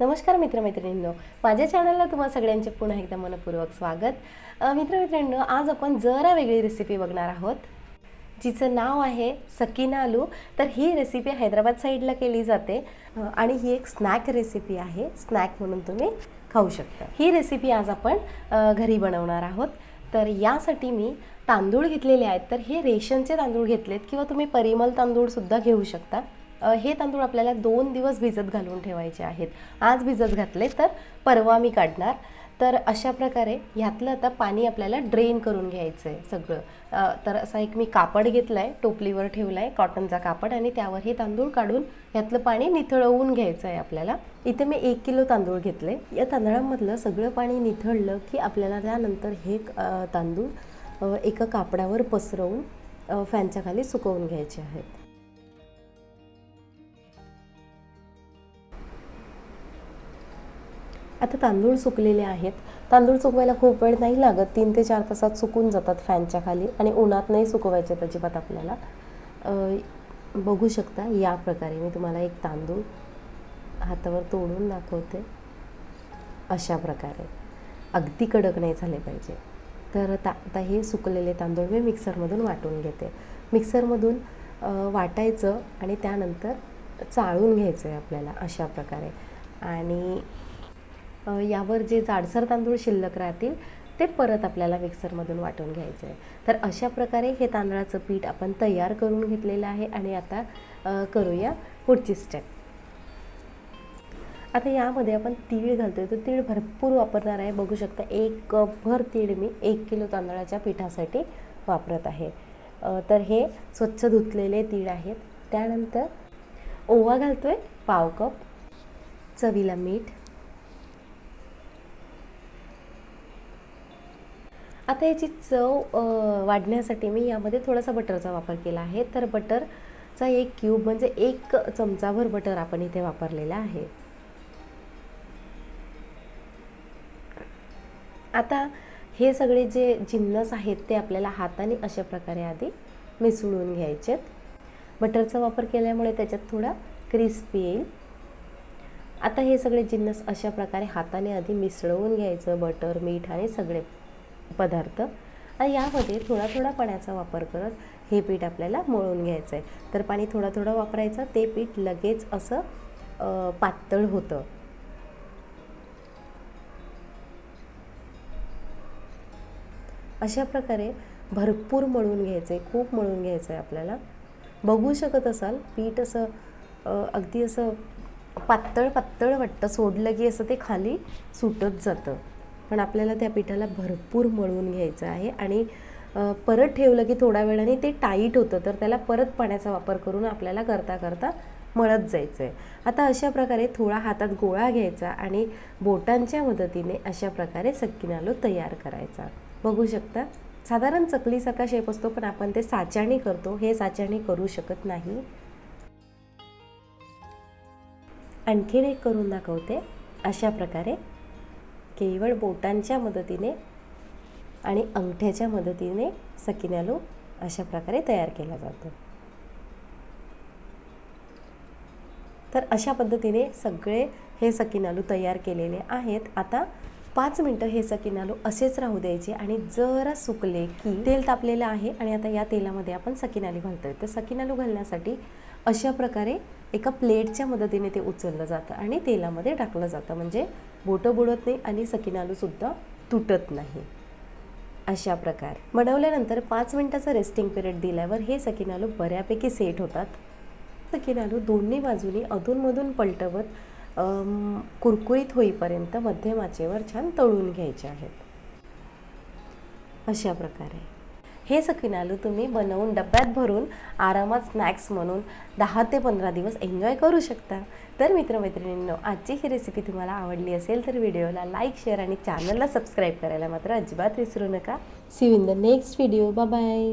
नमस्कार मित्रमैत्रिणींनो. माझ्या चॅनलला तुम्हा सगळ्यांचे पुन्हा एकदा मनपूर्वक स्वागत. मित्रमैत्रिणींनो आज आपण जरा वेगळी रेसिपी बघणार आहोत जिचं नाव आहे सकीना आलू. तर ही रेसिपी हैदराबाद साईडला केली जाते. आणि ही एक स्नॅक रेसिपी आहे. स्नॅक म्हणून तुम्ही खाऊ शकता. ही रेसिपी आज आपण घरी बनवणार आहोत. तर यासाठी मी तांदूळ घेतलेले आहेत. तर हे रेशनचे तांदूळ घेतलेत किंवा तुम्ही परिमल तांदूळसुद्धा घेऊ शकता. हे तांदूळ आपल्याला दोन दिवस भिजत घालून ठेवायचे आहेत. आज भिजत घातले तर परवा मी काढणार. तर अशा प्रकारे ह्यातलं आता पाणी आपल्याला ड्रेन करून घ्यायचं आहे सगळं तर असा एक मी कापड घेतला आहे टोपलीवर ठेवला आहे कॉटनचा कापड आणि त्यावर हे तांदूळ काढून ह्यातलं पाणी निथळवून घ्यायचं आहे आपल्याला. इथे मी एक किलो तांदूळ घेतले. या तांदळामधलं सगळं पाणी निथळलं की आपल्याला त्यानंतर हे तांदूळ एका कापडावर पसरवून फॅनच्या खाली सुकवून घ्यायचे आहेत. आता तांदूळ सुकलेले आहेत. तांदूळ सुकवायला खूप वेळ नाही लागत. तीन ते चार तासात सुकून जातात फॅनच्या खाली आणि उन्हात नाही सुकवायचे अजिबात आपल्याला. बघू शकता या प्रकारे. मी तुम्हाला एक तांदूळ हातावर तोडून दाखवते. अशा प्रकारे. अगदी कडक नाही झाले पाहिजे. तर ता आता हे सुकलेले तांदूळ मी मिक्सरमधून वाटून घेते. मिक्सरमधून वाटायचं आणि त्यानंतर चाळून घ्यायचं आहे आपल्याला अशा प्रकारे. आणि यावर जे जाडसर तांदूळ शिल्लक राहतील ते परत आपल्याला मिक्सरमधून वाटून घ्यायचं आहे. तर अशा प्रकारे हे तांदळाचं पीठ आपण तयार करून घेतलेलं आहे आणि आता करूया पुढची स्टेप आता यामध्ये आपण तीळ घालतोय. तर तीळ भरपूर वापरणार आहे. बघू शकता एक कपभर तीळ मी एक किलो तांदळाच्या पिठासाठी वापरत आहे. तर हे स्वच्छ धुतलेले तीळ आहेत. त्यानंतर ओवा घालतोय पाव कप चवीला मीठ आता याची चव वाढण्यासाठी मी यामध्ये थोडासा बटरचा वापर केला आहे. तर बटरचा एक क्यूब म्हणजे एक चमचाभर बटर आपण इथे वापरलेला आहे. आता हे सगळे जे जिन्नस आहेत ते आपल्याला हाताने अशा प्रकारे आधी मिसळून घ्यायचेत. बटरचा वापर केल्यामुळे त्याच्यात थोडा क्रिस्पी येईल. आता हे सगळे जिन्नस अशा प्रकारे हाताने आधी मिसळवून घ्यायचं बटर मीठ आणि सगळे. पदार्थ. आणि यामध्ये थोडा थोडा पाण्याचा वापर करत हे पीठ आपल्याला मळून घ्यायचं आहे. तर पाणी थोडा थोडा वापरायचं ते पीठ लगेच असं पातळ होतं. अशा प्रकारे भरपूर मळून घ्यायचं आहे खूप मळून घ्यायचं आहे आपल्याला. बघू शकत असाल पीठ असं अगदी असं पातळ पातळ वाटतं सोडलं की असं ते खाली सुटत जातं. पण आपल्याला त्या पिठाला भरपूर मळून घ्यायचं आहे. आणि परत ठेवलं की थोड्या वेळाने ते टाईट होतं तर त्याला परत पाण्याचा वापर करून आपल्याला करता करता मळत जायचं आहे आता अशा प्रकारे थोडा हातात गोळा घ्यायचा आणि बोटांच्या मदतीने अशा प्रकारे सक्कीनालो तयार करायचा. बघू शकता साधारण चकलीसारखा शेप असतो पण आपण ते साच्याने करतो. हे साच्याने करू शकत नाही. आणखीन एक करून दाखवते. अशा प्रकारे केवळ बोटांच्या मदतीने आणि अंगठ्याच्या मदतीने सकिनालू अशा प्रकारे तयार केला जातो. तर अशा पद्धतीने सगळे हे सकिनालू तयार केलेले आहेत. आता पाच मिनटं हे सकिनालू असेच राहू द्यायचे आणि जरा सुकले की तेल तापलेलं आहे आणि आता या तेलामध्ये आपण सकिनालू घालतोय. तर सकिनालू घालण्यासाठी अशा प्रकारे एका प्लेटच्या मदतीने ते उचललं जातं आणि तेलामध्ये टाकलं जातं. म्हणजे बोटं बुडत नाही आणि सकिनालूसुद्धा तुटत नाही. अशा प्रकारे. बनवल्यानंतर पाच मिनटाचा रेस्टिंग पिरियड दिल्यावर हे सकिनालू बऱ्यापैकी सेट होतात. सकिनालू दोन्ही बाजूनी अधूनमधून पलटवत कुरकुरीत होईपर्यंत मध्यम आचेवर छान तळून घ्यायचे आहेत. अशा प्रकारे. हे सकिनालू तुम्ही बनवून डब्यात भरून आरामात स्नॅक्स म्हणून दहा ते पंधरा दिवस एन्जॉय करू शकता. तर मित्रमैत्रिणींनो आजची ही रेसिपी तुम्हाला आवडली असेल तर व्हिडिओला लाईक शेअर आणि चॅनलला सबस्क्राईब करायला मात्र अजिबात विसरू नका. See in the next video bye